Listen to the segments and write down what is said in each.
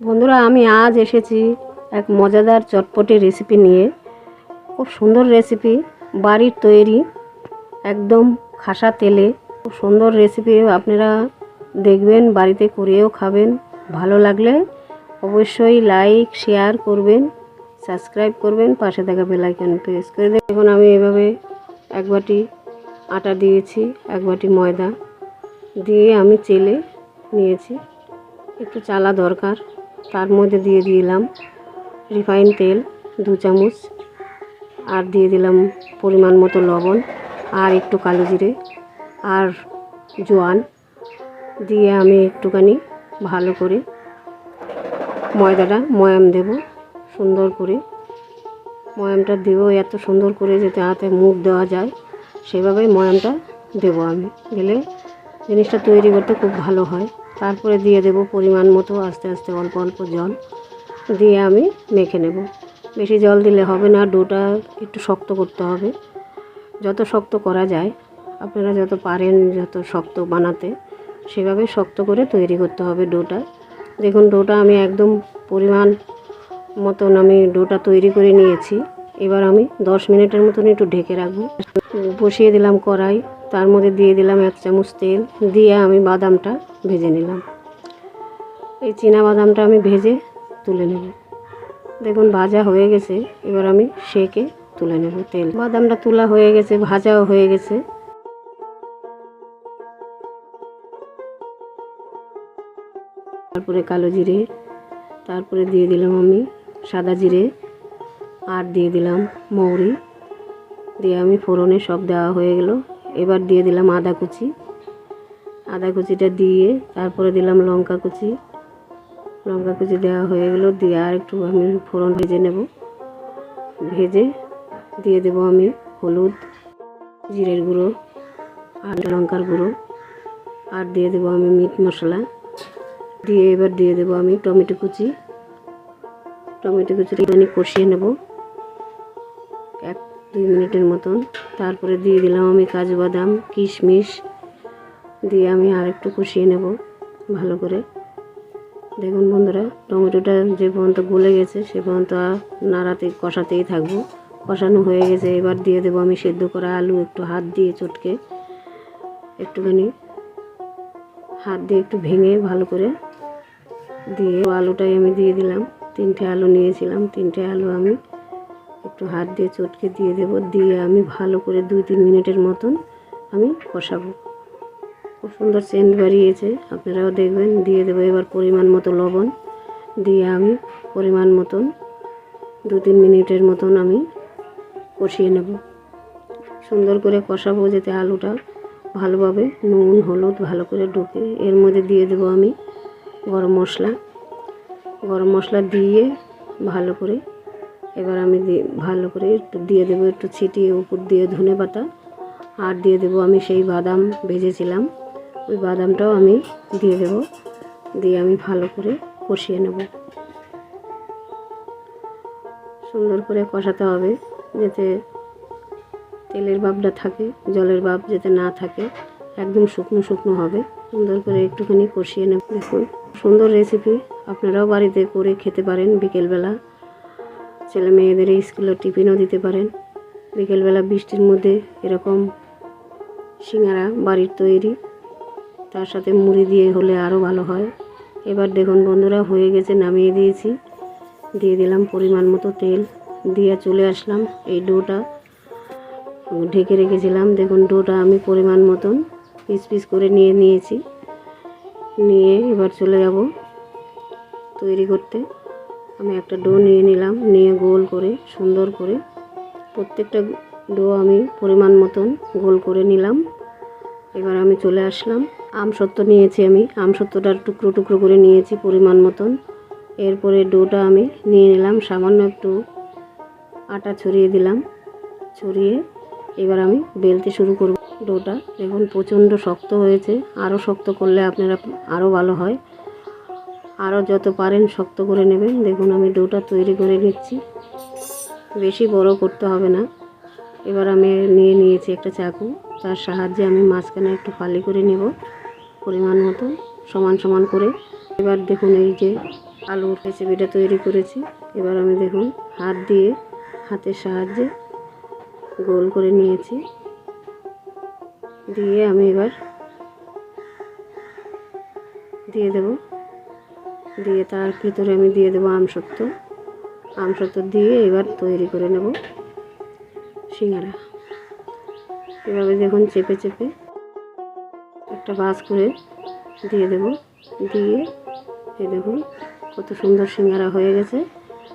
বন্ধুরা, আমি আজ এসেছি এক মজাদার চটপটি রেসিপি নিয়ে। খুব সুন্দর রেসিপি বাড়ির তৈরি, একদম খাসা তেলে। খুব সুন্দর রেসিপি আপনারা দেখবেন, বাড়িতে করেও খাবেন। ভালো লাগলে অবশ্যই লাইক শেয়ার করবেন সাবস্ক্রাইব করবেন, পাশে থাকা বেলাইকন প্রেস করে দেবেন। এখন আমি এভাবে এক বাটি আটা দিয়েছি, এক বাটি ময়দা দিয়ে আমি চেলে নিয়েছি। একটু চালা দরকার। তার মধ্যে দিয়ে দিলাম রিফাইন তেল দু চামচ, আর দিয়ে দিলাম পরিমাণ মতো লবণ আর একটু কালো জিরে আর জোয়ান। দিয়ে আমি একটুখানি ভালো করে ময়দাটা ময়াম দেব, সুন্দর করে। ময়ামটা দেবো এত সুন্দর করে যাতে হাতে মুখ দেওয়া যায় সেভাবে ময়ামটা দেবো আমি। দিলে জিনিসটা তৈরি করতে খুব ভালো হয়। তারপরে দিয়ে দেব পরিমাণ মতো আস্তে আস্তে অল্প অল্প জল। দিয়ে আমি মেখে নেব। বেশি জল দিলে হবে না, ডোটা একটু শক্ত করতে হবে। যত শক্ত করা যায়, আপনারা যত পারেন যত শক্ত বানাতে, সেভাবে শক্ত করে তৈরি করতে হবে ডোটা। দেখুন, ডোটা আমি একদম পরিমাণ মতন আমি ডোটা তৈরি করে নিয়েছি। এবার আমি দশ মিনিটের মতন একটু ঢেকে রাখব। বসিয়ে দিলাম কড়াই। তার মধ্যে দিয়ে দিলাম এক চামচ তেল, দিয়ে আমি বাদামটা ভেজে নিলাম। এই চীনা বাদামটা আমি ভেজে তুলে নেব। দেখুন, ভাজা হয়ে গেছে, এবার আমি সেকে তুলে নেব তেল। বাদামটা তোলা হয়ে গেছে, ভাজাও হয়ে গেছে। তারপরে কালো জিরে, তারপরে দিয়ে দিলাম আমি সাদা জিরে, আর দিয়ে দিলাম মৌরি। দিয়ে আমি ফোড়নে সব দেওয়া হয়ে গেল। এবার দিয়ে দিলাম আদা কুচি। আদা কুচিটা দিয়ে তারপরে দিলাম লঙ্কা কুচি। লঙ্কা কুচি দেওয়া হয়ে গেল, দিয়ে আর একটু আমি ফোড়ন ভেজে নেব। ভেজে দিয়ে দেব আমি হলুদ, জিরের গুঁড়ো আর লঙ্কার গুঁড়ো। আর দিয়ে দেবো আমি মিট মশলা। দিয়ে এবার দিয়ে দেবো আমি টমেটো কুচি। টমেটো কুচিটা আমি কষিয়ে নেব। দুই মিনিটের মতন। তারপরে দিয়ে দিলাম আমি কাজু বাদাম, কিশমিশ। দিয়ে আমি আর একটু কষিয়ে নেব ভালো করে। দেখুন বন্ধুরা, টমেটোটা যে পর্যন্ত গলে গেছে সে পর্যন্ত নাড়াতে, কষাতেই থাকব। কষানো হয়ে গেছে, এবার দিয়ে দেবো আমি সেদ্ধ করা আলু, একটু হাত দিয়ে চটকে। একটুখানি হাত দিয়ে একটু ভেঙে ভালো করে দিয়ে আলুটাই আমি দিয়ে দিলাম। তিনটে আলু নিয়েছিলাম, তিনটে আলু আমি একটু হাত দিয়ে চটকে দিয়ে দেব, দিয়ে আমি ভালো করে দুই তিন মিনিটের মতন আমি কষাবো। খুব সুন্দর সেন্ট বাড়িয়েছে আপনারাও দেখবেন। দিয়ে দেবো এবার পরিমাণ মতো লবণ। দিয়ে আমি পরিমাণ মতন দু তিন মিনিটের মতন আমি কষিয়ে নেব। সুন্দর করে কষাবো যাতে আলুটা ভালোভাবে নুন, হলুদ ভালো করে ঢুকে। এর মধ্যে দিয়ে দেবো আমি গরম মশলা। গরম মশলা দিয়ে ভালো করে এবার আমি ভালো করে একটু দিয়ে দেবো, একটু ছিটিয়ে উপর দিয়ে ধনে পাতা। আর দিয়ে দেবো আমি সেই বাদাম ভেজেছিলাম। ওই বাদামটাও আমি দিয়ে দেবো, দিয়ে আমি ভালো করে কষিয়ে নেব। সুন্দর করে কষাতে হবে যাতে তেলের ভাবটা থাকে, জলের ভাব যাতে না থাকে, একদম শুকনো শুকনো হবে। সুন্দর করে একটুখানি কষিয়ে নেব। দেখুন, সুন্দর রেসিপি আপনারাও বাড়িতে করে খেতে পারেন বিকেলবেলা। ছেলে মেয়েদের স্কুলে টিফিনও দিতে পারেন। বিকেলবেলা বৃষ্টির মধ্যে এরকম সিঙ্গারা বাড়ির তৈরি, তার সাথে মুড়ি দিয়ে হলে আরও ভালো হয়। এবার দেখুন বন্ধুরা, হয়ে গেছে, নামিয়ে দিয়েছি। দিয়ে দিলাম পরিমাণ মতো তেল। দিয়ে চলে আসলাম এই ডোটা। ঢেকে রেখেছিলাম। দেখুন ডোটা আমি পরিমাণ মতন পিস পিস করে নিয়ে নিয়েছি। নিয়ে এবার চলে যাব তৈরি করতে। আমি একটা ডো নিয়ে নিলাম, নিয়ে গোল করে, সুন্দর করে। প্রত্যেকটা ডো আমি পরিমাণ মতন গোল করে নিলাম। এবার আমি চলে আসলাম। আমসত্ত্ব নিয়েছি আমি। আমসত্ত্বটার টুকরো টুকরো করে নিয়েছি পরিমাণ মতন। এরপরে ডোটা আমি নিয়ে নিলাম। সামান্য একটু আটা ছড়িয়ে দিলাম। ছড়িয়ে এবার আমি বেলতে শুরু করব। ডোটা দেখুন, প্রচণ্ড শক্ত হয়েছে। আরও শক্ত করলে আপনারা আরও ভালো হয়। আরও যত পারেন শক্ত করে নেবেন। দেখুন, আমি ডোটা তৈরি করে নিচ্ছি। বেশি বড় করতে হবে না। এবার আমি নিয়ে নিয়েছি একটা চাকু। তার সাহায্যে আমি মাঝখানে একটু ফালি করে নেব পরিমাণ মতো, সমান সমান করে। এবার দেখুন, এই যে আলুর রেসিপিটা তৈরি করেছি। এবার আমি দেখুন, হাত দিয়ে হাতের সাহায্যে গোল করে নিয়েছি। দিয়ে আমি এবার দিয়ে দেব। দিয়ে তার ভিতরে আমি দিয়ে দেবো আমসত্ব আমসত্ব দিয়ে এবার তৈরি করে নেব সিঙ্গারা। এভাবে দেখুন চেপে চেপে একটা বাস করে দিয়ে দেব। দিয়ে এই দেখুন কত সুন্দর সিঙ্গারা হয়ে গেছে।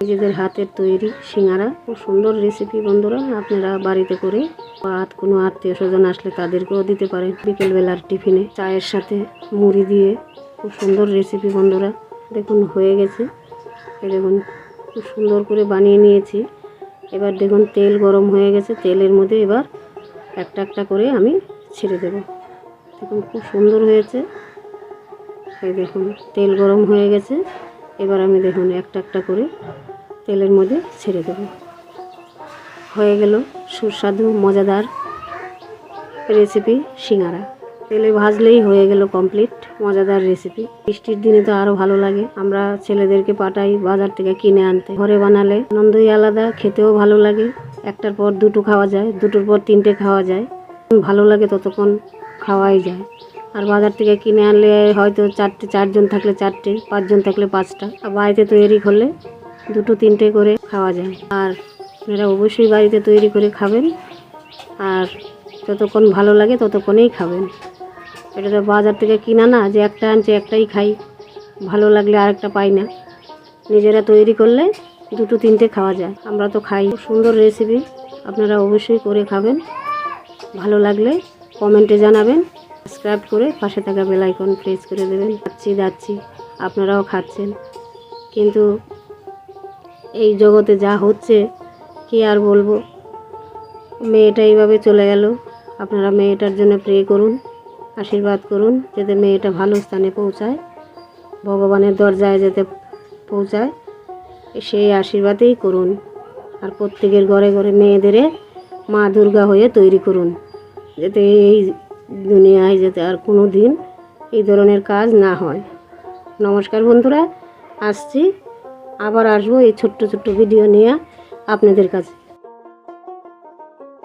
নিজেদের হাতের তৈরি সিঙ্গারা। খুব সুন্দর রেসিপি বন্ধুরা, আপনারা বাড়িতে করে বা কোনো আত্মীয় স্বজন আসলে তাদেরকেও দিতে পারেন। বিকেলবেলার টিফিনে চায়ের সাথে মুড়ি দিয়ে। খুব সুন্দর রেসিপি বন্ধুরা। দেখুন, হয়ে গেছে। দেখুন, খুব সুন্দর করে বানিয়ে নিয়েছি। এবার দেখুন, তেল গরম হয়ে গেছে। তেলের মধ্যে এবার একটা একটা করে আমি ছেড়ে দেব। দেখুন, খুব সুন্দর হয়েছে। এই দেখুন, তেল গরম হয়ে গেছে। এবার আমি দেখুন, একটা একটা করে তেলের মধ্যে ছেড়ে দেব। হয়ে গেল সুস্বাদু, মজাদার রেসিপি সিঙ্গারা। তেলে ভাজলেই হয়ে গেল কমপ্লিট মজাদার রেসিপি বৃষ্টির দিনে তো আরও ভালো লাগে। আমরা ছেলেদেরকে পাঠাই বাজার থেকে কিনে আনতে। ঘরে বানালে আনন্দই আলাদা, খেতেও ভালো লাগে। একটার পর দুটো খাওয়া যায়, দুটোর পর তিনটে খাওয়া যায়। ভালো লাগে ততক্ষণ খাওয়াই যায়। আর বাজার থেকে কিনে আনলে হয়তো চারটে, চারজন থাকলে চারটে, পাঁচজন থাকলে পাঁচটা। আর বাড়িতে তৈরি করলে দুটো, তিনটে করে খাওয়া যায়। আর এরা অবশ্যই বাড়িতে তৈরি করে খাবেন। আর যতক্ষণ ভালো লাগে ততক্ষণেই খাবেন। এটা তো বাজার থেকে কিনা না, যে একটা আনছে, একটাই খাই। ভালো লাগলে আরেকটা পাই না। নিজেরা তৈরি করলে দুটো তিনটে খাওয়া যায়। আমরা তো খাই। সুন্দর রেসিপি আপনারা অবশ্যই করে খাবেন। ভালো লাগলে কমেন্টে জানাবেন। সাবস্ক্রাইব করে পাশে থাকা বেল আইকন প্রেস করে দেবেন। খাচ্ছি যাচ্ছি। আপনারাও খাচ্ছেন। কিন্তু এই জগতে যা হচ্ছে, কি আর বলব? মেয়েটা এইভাবে চলে গেল। আপনারা মেয়েটার জন্য প্রে করুন। আশীর্বাদ করুন যাতে মেয়েটা ভালো স্থানে পৌঁছায়, ভগবানের দরজায় যাতে পৌঁছায়, সেই আশীর্বাদেই করুন। আর প্রত্যেকের ঘরে ঘরে মেয়েদের মা দুর্গা হয়ে তৈরি করুন, যাতে এই দুনিয়ায় যাতে আর কোনো দিন এই ধরনের কাজ না হয়। নমস্কার বন্ধুরা, আসছি। আবার আসব এই ছোট্ট ছোট্ট ভিডিও নিয়ে আপনাদের কাছে।